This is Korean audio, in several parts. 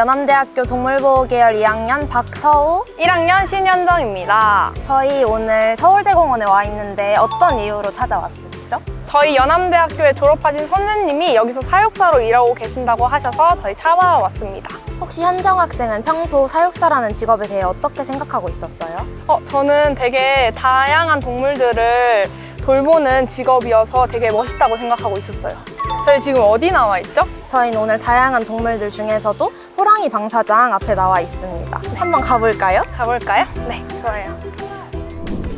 연암대학교 동물보호 계열 2학년 박서우. 1학년 신현정입니다. 저희 오늘 서울대공원에 와 있는데 어떤 이유로 찾아왔었죠? 저희 연암대학교에 졸업하신 선생님이 여기서 사육사로 일하고 계신다고 하셔서 저희 찾아왔습니다. 혹시 현정 학생은 평소 사육사라는 직업에 대해 어떻게 생각하고 있었어요? 어, 저는 되게 다양한 동물들을 돌보는 직업이어서 되게 멋있다고 생각하고 있었어요. 저희 지금 어디 나와 있죠? 저희는 오늘 다양한 동물들 중에서도 호랑이 방사장 앞에 나와 있습니다. 한번 가볼까요? 가볼까요? 네, 좋아요.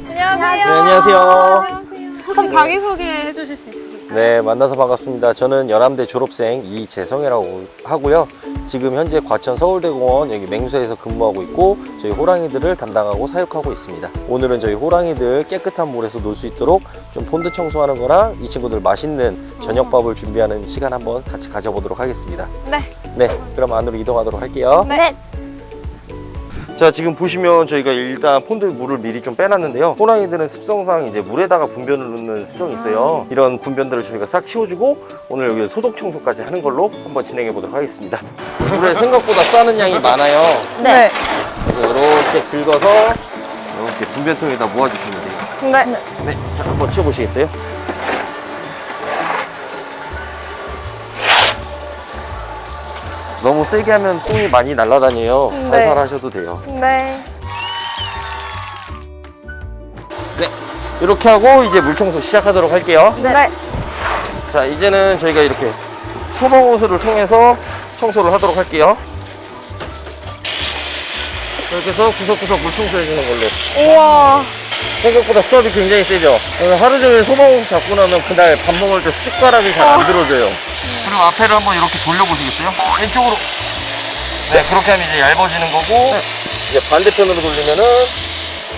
안녕하세요. 네, 안녕하세요. 혹시 자기소개 해주실 수 있으실까요? 네, 만나서 반갑습니다. 저는 연암대 졸업생 이재성이라고 하고요. 지금 현재 과천 서울대공원 여기 맹수에서 근무하고 있고 저희 호랑이들을 담당하고 사육하고 있습니다. 오늘은 저희 호랑이들 깨끗한 물에서 놀 수 있도록 좀 폰드 청소하는 거랑 이 친구들 맛있는 저녁밥을 준비하는 시간 한번 같이 가져보도록 하겠습니다. 네. 네, 그럼 안으로 이동하도록 할게요. 네. 자 지금 보시면 저희가 일단 폰드 물을 미리 좀 빼놨는데요 호랑이들은 습성상 이제 물에다가 분변을 넣는 습성이 있어요 이런 분변들을 저희가 싹 치워주고 오늘 여기 소독 청소까지 하는 걸로 한번 진행해 보도록 하겠습니다 물에 생각보다 싸는 양이 많아요 네. 그래서 이렇게 긁어서 이렇게 분변통에다 모아주시면 돼요 네. 네, 자 한번 치워보시겠어요? 너무 세게 하면 똥이 많이 날아다녀요 네. 살살 하셔도 돼요 네. 네, 이렇게 하고 이제 물 청소 시작하도록 할게요. 네. 자, 이제는 저희가 이렇게 소방 호스를 통해서 청소를 하도록 할게요. 이렇게 해서 구석구석 물 청소해 주는 걸로. 우와. 생각보다 수압이 굉장히 세죠. 하루 종일 소방 잡고 나면 그날 밥 먹을 때 숟가락이 잘 안 들어져요. 그리고 앞에를 한번 이렇게 돌려보시겠어요? 왼쪽으로. 네, 그렇게 하면 이제 얇아지는 거고, 이제 반대편으로 돌리면은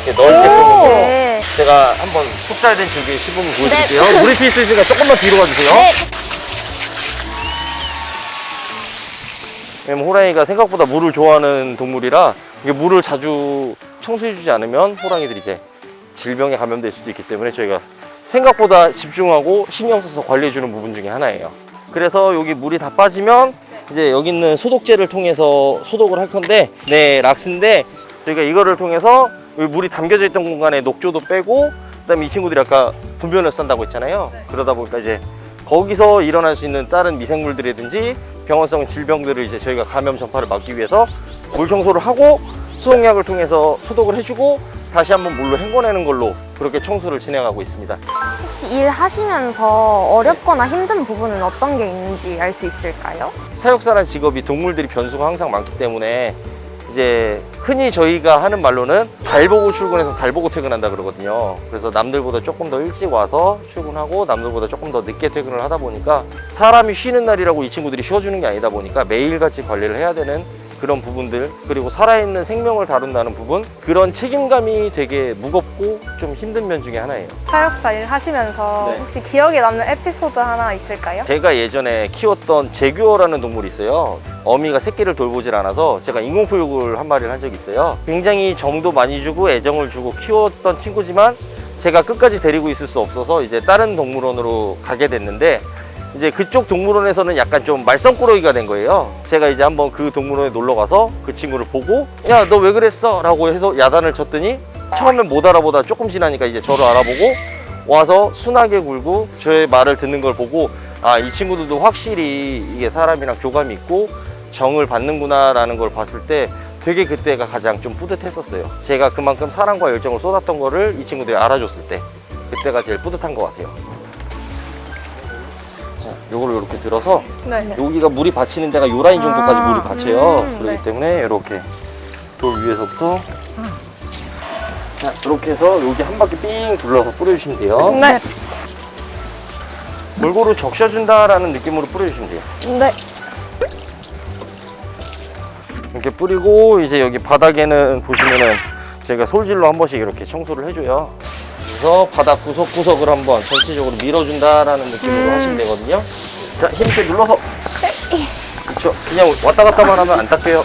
이렇게 넓게 쓰는 거. 네. 제가 한번 속살된 줄기 시범을 보여드릴게요. 물이 튀 있으니까 조금만 뒤로 가주세요. 네. 왜냐면 호랑이가 생각보다 물을 좋아하는 동물이라 이게 물을 자주 청소해주지 않으면 호랑이들이 이제 질병에 감염될 수도 있기 때문에 저희가 생각보다 집중하고 신경 써서 관리해주는 부분 중에 하나예요. 그래서 여기 물이 다 빠지면 이제 여기 있는 소독제를 통해서 소독을 할 건데, 네, 락스인데 저희가 이거를 통해서 물이 담겨져 있던 공간에 녹조도 빼고, 그다음에 이 친구들이 아까 분변을 싼다고 했잖아요. 그러다 보니까 이제 거기서 일어날 수 있는 다른 미생물들이든지 병원성 질병들을 이제 저희가 감염 전파를 막기 위해서 물 청소를 하고 수동약을 통해서 소독을 해주고 다시 한번 물로 헹궈내는 걸로 그렇게 청소를 진행하고 있습니다. 혹시 일하시면서 어렵거나 힘든 부분은 어떤 게 있는지 알 수 있을까요? 사육사란 직업이 동물들이 변수가 항상 많기 때문에 이제 흔히 저희가 하는 말로는 달 보고 출근해서 달 보고 퇴근한다 그러거든요. 그래서 남들보다 조금 더 일찍 와서 출근하고 남들보다 조금 더 늦게 퇴근을 하다 보니까 사람이 쉬는 날이라고 이 친구들이 쉬어주는 게 아니다 보니까 매일같이 관리를 해야 되는 그런 부분들 그리고 살아있는 생명을 다룬다는 부분 그런 책임감이 되게 무겁고 좀 힘든 면 중에 하나예요. 사육사 일 하시면서 네. 혹시 기억에 남는 에피소드 하나 있을까요? 제가 예전에 키웠던 제규어라는 동물이 있어요. 어미가 새끼를 돌보질 않아서 제가 인공포육을 한 마리를 한 적이 있어요. 굉장히 정도 많이 주고 애정을 주고 키웠던 친구지만 제가 끝까지 데리고 있을 수 없어서 이제 다른 동물원으로 가게 됐는데 이제 그쪽 동물원에서는 약간 좀 말썽꾸러기가 된 거예요. 제가 이제 한번 그 동물원에 놀러 가서 그 친구를 보고 야 너 왜 그랬어? 라고 해서 야단을 쳤더니 처음엔 못 알아보다 조금 지나니까 이제 저를 알아보고 와서 순하게 굴고 저의 말을 듣는 걸 보고 아 이 친구들도 확실히 이게 사람이랑 교감이 있고 정을 받는구나라는 걸 봤을 때 되게 그때가 가장 좀 뿌듯했었어요. 제가 그만큼 사랑과 열정을 쏟았던 거를 이 친구들이 알아줬을 때 그때가 제일 뿌듯한 것 같아요. 자, 요거를 이렇게 들어서 네. 여기가 물이 받치는 데가 요 라인 정도까지 아, 물이 받쳐요. 음, 그렇기 네. 때문에 이렇게 돌 위에서부터 자, 이렇게 해서 여기 한 바퀴 삥 둘러서 뿌려주시면 돼요. 네. 골고루 적셔준다라는 느낌으로 뿌려주시면 돼요. 네. 이렇게 뿌리고 이제 여기 바닥에는 보시면은 저희가 솔질로 한 번씩 이렇게 청소를 해줘요. 그래서 바닥 구석구석을 한번 전체적으로 밀어준다라는 느낌으로 하시면 되거든요. 자, 힘있게 눌러서. 그렇죠. 그냥 왔다 갔다만 하면 안 닦여요.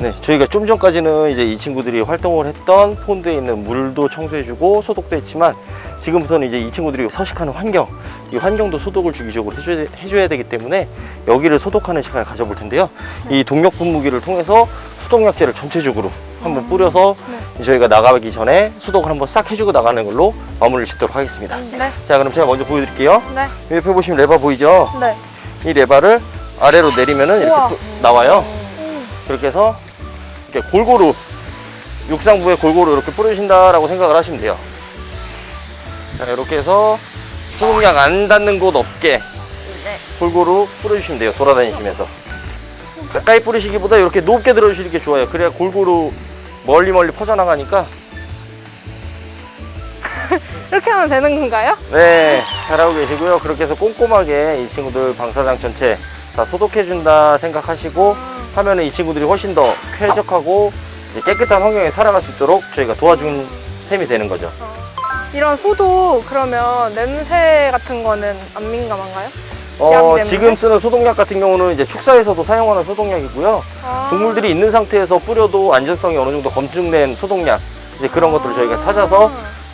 네, 저희가 좀 전까지는 이제 이 친구들이 활동을 했던 폰드에 있는 물도 청소해주고 소독도 했지만 지금부터는 이제 이 친구들이 서식하는 환경, 이 환경도 소독을 주기적으로 해줘야, 해줘야 되기 때문에 여기를 소독하는 시간을 가져볼 텐데요. 이 동력 분무기를 통해서 소독약제를 전체적으로 한번 뿌려서 저희가 나가기 전에 소독을 한번 싹 해주고 나가는 걸로 마무리를 짓도록 하겠습니다. 네. 자, 그럼 제가 먼저 보여드릴게요. 네. 옆에 보시면 레바 보이죠? 네. 이 레바를 아래로 내리면은 이렇게. 또 나와요. 그렇게 해서 이렇게 골고루 육상부에 골고루 이렇게 뿌리신다라고 생각을 하시면 돼요. 자, 이렇게 해서 소금약 안 닿는 곳 없게 골고루 뿌려주시면 돼요. 돌아다니시면서. 가까이 뿌리시기보다 이렇게 높게 들어주시는 게 좋아요. 그래야 골고루 멀리 멀리 퍼져나가니까 이렇게 하면 되는 건가요? 네, 잘하고 계시고요. 그렇게 해서 꼼꼼하게 이 친구들 방사장 전체 다 소독해준다 생각하시고 하면은 이 친구들이 훨씬 더 쾌적하고 깨끗한 환경에 살아갈 수 있도록 저희가 도와준 셈이 되는 거죠. 이런 소독 그러면 냄새 같은 거는 안 민감한가요? 어, 때문에? 지금 쓰는 소독약 같은 경우는 이제 축사에서도 사용하는 소독약이고요. 아. 동물들이 있는 상태에서 뿌려도 안전성이 어느 정도 검증된 소독약 이제 그런 것들을 저희가 찾아서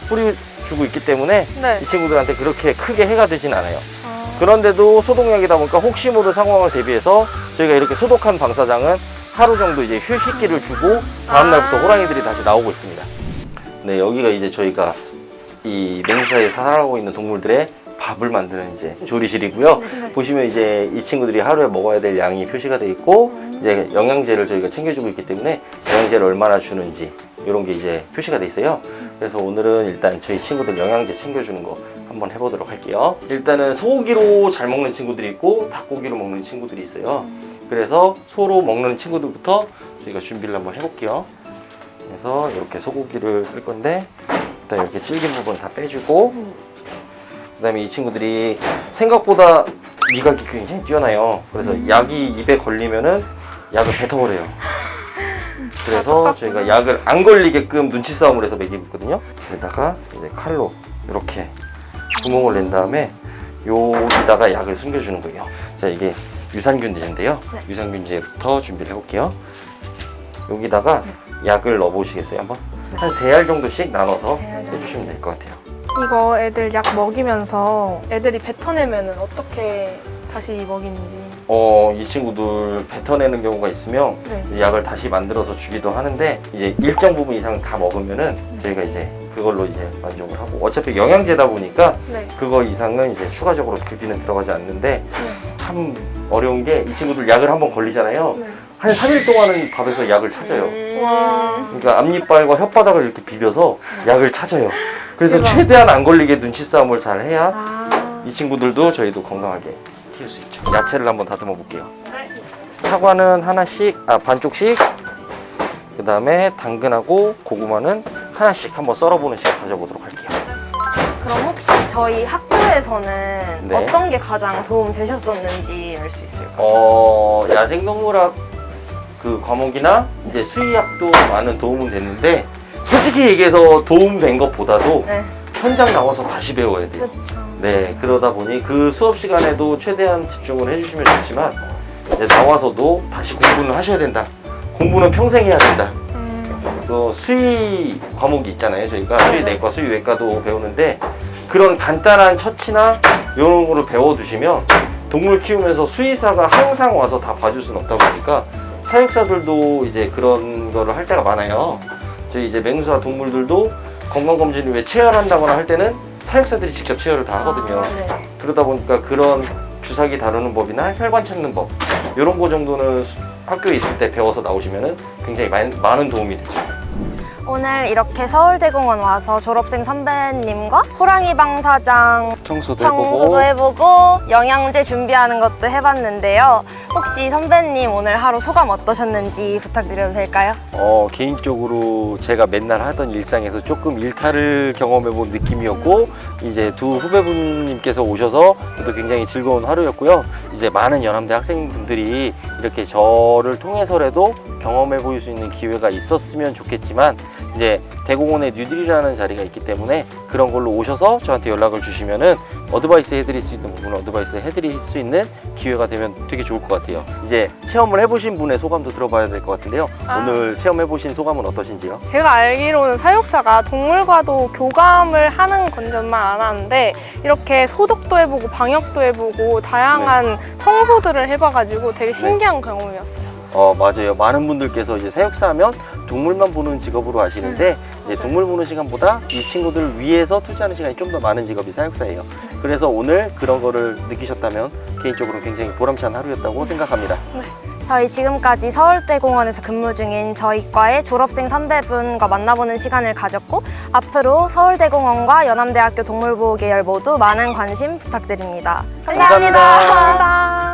뿌려주고 있기 때문에 네. 이 친구들한테 그렇게 크게 해가 되진 않아요. 아. 그런데도 소독약이다 보니까 혹시 모를 상황을 대비해서 저희가 이렇게 소독한 방사장은 하루 정도 이제 휴식기를 주고 다음 날부터 아. 호랑이들이 다시 나오고 있습니다. 네, 여기가 이제 저희가 이 맹사에 살아가고 있는 동물들의 밥을 만드는 이제 조리실이고요. 네. 보시면 이제 이 친구들이 하루에 먹어야 될 양이 표시가 돼 있고 이제 영양제를 저희가 챙겨주고 있기 때문에 영양제를 얼마나 주는지 이런 게 이제 표시가 돼 있어요. 그래서 오늘은 일단 저희 친구들 영양제 챙겨주는 거 한번 해보도록 할게요. 일단은 소고기로 잘 먹는 친구들이 있고 닭고기로 먹는 친구들이 있어요. 그래서 소로 먹는 친구들부터 저희가 준비를 한번 해볼게요. 그래서 이렇게 소고기를 쓸 건데 일단 이렇게 질긴 부분 다 빼주고 그다음에 이 친구들이 생각보다 미각이 굉장히 뛰어나요. 그래서 약이 입에 걸리면은 약을 뱉어버려요. 그래서 저희가 약을 안 걸리게끔 눈치 싸움을 해서 먹이고 있거든요. 여기다가 이제 칼로 이렇게 구멍을 낸 다음에 여기다가 약을 숨겨주는 거예요. 자 이게 유산균제인데요. 네. 유산균제부터 준비를 해볼게요. 여기다가 약을 넣어보시겠어요? 한번 한 세 알 정도씩 나눠서 해주시면 될 것 같아요. 이거 애들 약 먹이면서 애들이 뱉어내면 어떻게 다시 먹이는지. 어, 이 친구들 뱉어내는 경우가 있으면 네. 이 약을 다시 만들어서 주기도 하는데 이제 일정 부분 이상 다 먹으면은 저희가 이제 그걸로 이제 만족을 하고 어차피 영양제다 보니까 네. 그거 이상은 이제 추가적으로 급비는 들어가지 않는데 네. 참 어려운 게 이 친구들 약을 한번 걸리잖아요. 네. 한 3일 동안은 밥에서 약을 찾아요. 와. 그러니까 앞니빨과 혓바닥을 이렇게 비벼서 약을 찾아요. 그래서 대박. 최대한 안 걸리게 눈치 싸움을 잘 해야 아, 이 친구들도 저희도 건강하게 키울 수 있죠. 야채를 한번 다듬어 볼게요. 네. 사과는 하나씩, 아 반쪽씩. 그 다음에 당근하고 고구마는 하나씩 한번 썰어보는 시간 가져보도록 할게요. 그럼 혹시 저희 학교에서는 네. 어떤 게 가장 도움 되셨었는지 알 수 있을까요? 어 야생동물학 그 과목이나 이제 수의학도 많은 도움은 됐는데 솔직히 얘기해서 도움 된 것보다도 네. 현장 나와서 다시 배워야 돼요. 그렇죠. 네, 그러다 보니 그 수업 시간에도 최대한 집중을 해주시면 좋지만 이제 나와서도 다시 공부는 하셔야 된다. 공부는 평생 해야 된다. 음. 그 수의 과목이 있잖아요. 저희가 수의 내과, 수의 외과도 배우는데 그런 간단한 처치나 이런 거를 배워두시면 동물 키우면서 수의사가 항상 와서 다 봐줄 수는 없다 보니까 사육사들도 이제 그런 거를 할 때가 많아요. 저희 이제 맹수와 동물들도 건강검진을 왜 체열한다거나 할 때는 사육사들이 직접 체열을 다 하거든요. 아, 네. 그러다 보니까 그런 주사기 다루는 법이나 혈관 찾는 법 이런 거 정도는 수- 학교에 있을 때 배워서 나오시면은 굉장히 많은, 많은 도움이 되죠. 오늘 이렇게 서울대공원 와서 졸업생 선배님과 호랑이 방사장 청소도 청소도 해보고 영양제 준비하는 것도 해봤는데요. 혹시 선배님 오늘 하루 소감 어떠셨는지 부탁드려도 될까요? 어, 개인적으로 제가 맨날 하던 일상에서 조금 일탈을 경험해 본 느낌이었고 이제 두 후배분님께서 오셔서 저도 굉장히 즐거운 하루였고요. 이제 많은 연합대 학생분들이 이렇게 저를 통해서라도 경험해 볼 수 있는 기회가 있었으면 좋겠지만 이제 대공원에 뉴딜이라는 자리가 있기 때문에 그런 걸로 오셔서 저한테 연락을 주시면은 어드바이스 해드릴 수 있는 부분은 어드바이스 해드릴 수 있는 기회가 되면 되게 좋을 것 같아요. 이제 체험을 해보신 분의 소감도 들어봐야 될 것 같은데요. 아. 오늘 체험해보신 소감은 어떠신지요? 제가 알기로는 사육사가 동물과도 교감을 하는 건전만 안 하는데 이렇게 소독도 해보고 방역도 해보고 다양한 청소들을 해봐가지고 되게 신기한 경험이었어요. 어 맞아요. 많은 분들께서 이제 사육사하면 동물만 보는 직업으로 아시는데 이제 맞아요. 동물 보는 시간보다 이 친구들을 위해서 투자하는 시간이 좀 더 많은 직업이 사육사예요. 그래서 오늘 그런 거를 느끼셨다면 개인적으로 굉장히 보람찬 하루였다고 생각합니다. 저희 지금까지 서울대공원에서 근무 중인 저희 과의 졸업생 선배분과 만나보는 시간을 가졌고 앞으로 서울대공원과 연암대학교 동물보호 계열 모두 많은 관심 부탁드립니다. 감사합니다. 감사합니다.